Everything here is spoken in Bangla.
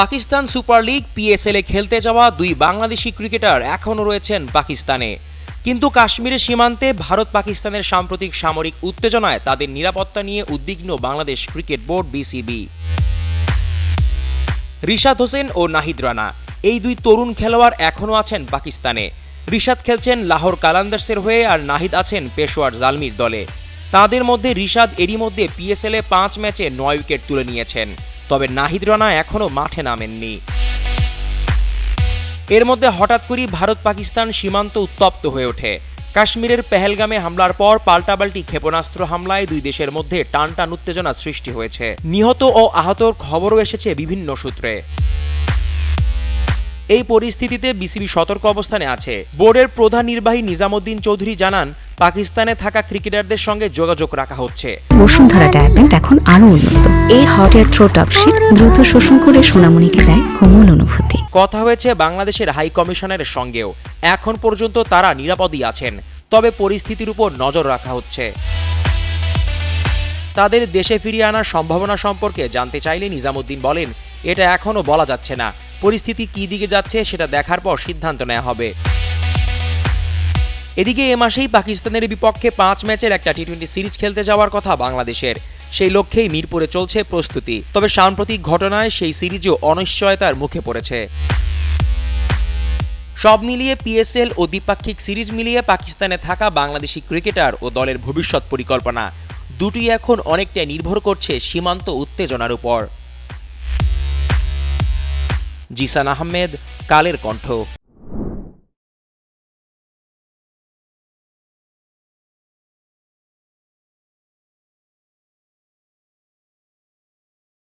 পাকিস্তান সুপার লিগ পিএসএল এ খেলতে যাওয়া দুই বাংলাদেশি ক্রিকেটার এখনও রয়েছেন পাকিস্তানে। কিন্তু কাশ্মীরের সীমান্তে ভারত পাকিস্তানের সাম্প্রতিক সামরিক উত্তেজনায় তাদের নিরাপত্তা নিয়ে উদ্বিগ্ন Bangladesh cricket board BCB. Rishad Hossain ও নাহিদ রানা, এই দুই তরুণ খেলোয়াড় এখনও আছেন পাকিস্তানে। রিশাদ খেলছেন লাহোর কালান্দার্সের হয়ে আর নাহিদ আছেন পেশোয়ার জালমির দলে। তাদের মধ্যে রিশাদ এরই মধ্যে পিএসএল পাঁচ ম্যাচে নয় উইকেট তুলে নিয়েছেন। তবে নাহিদ রানা এখনও মাঠে নামেননি। এর মধ্যে হঠাৎ করেই ভারত পাকিস্তান সীমান্ত উত্তপ্ত হয়ে ওঠে। কাশ্মীরের পেহেলগামে হামলার পর পাল্টাপাল্টি ক্ষেপণাস্ত্র হামলায় দুই দেশের মধ্যে টানটান উত্তেজনা সৃষ্টি হয়েছে। নিহত ও আহতর খবরও এসেছে বিভিন্ন সূত্রে। এই পরিস্থিতিতে বিসিবি সতর্ক অবস্থানে আছে। বোর্ডের প্রধান নির্বাহী নিজামুদ্দিন চৌধুরী জানান পাকিস্তানে থাকা ক্রিকেটারদের সঙ্গে যোগাযোগ রাখা হচ্ছে। বসুন্ধরা ডায়াবেন্ট এখন আরও উন্নত। এই হট এয়ার থ্রো টপশিট দ্রুত শোষণ করে সোনামণিকে দেয় কোমল অনুভূতি। কথা হয়েছে বাংলাদেশের হাই কমিশনের সঙ্গেও। এখন পর্যন্ত তারা নিরাপদই আছেন। তবে পরিস্থিতির উপর নজর রাখা হচ্ছে। তাদের দেশে ফিরিয়ে আনার সম্ভাবনা সম্পর্কে জানতে চাইলে নিজামুদ্দিন বলেন এটা এখনও বলা যাচ্ছে না। পরিস্থিতি কী দিকে যাচ্ছে সেটা দেখার পর সিদ্ধান্ত নেওয়া হবে। এদিকে এ মাসেই পাকিস্তানের বিপক্ষে পাঁচ ম্যাচের একটা টি টোয়েন্টি সিরিজ খেলতে যাওয়ার কথা বাংলাদেশের। সেই লক্ষ্যেই মিরপুরে চলছে প্রস্তুতি। তবে সাম্প্রতিক ঘটনায় সেই সিরিজও অনিশ্চয়তার মুখে পড়েছে। সব মিলিয়ে পিএসএল ও দ্বিপাক্ষিক সিরিজ মিলিয়ে পাকিস্তানে থাকা বাংলাদেশি ক্রিকেটার ও দলের ভবিষ্যৎ পরিকল্পনা। দুটি এখন অনেকটাই নির্ভর করছে সীমান্ত উত্তেজনার উপর। জিসান আহমেদ, কালের কণ্ঠ।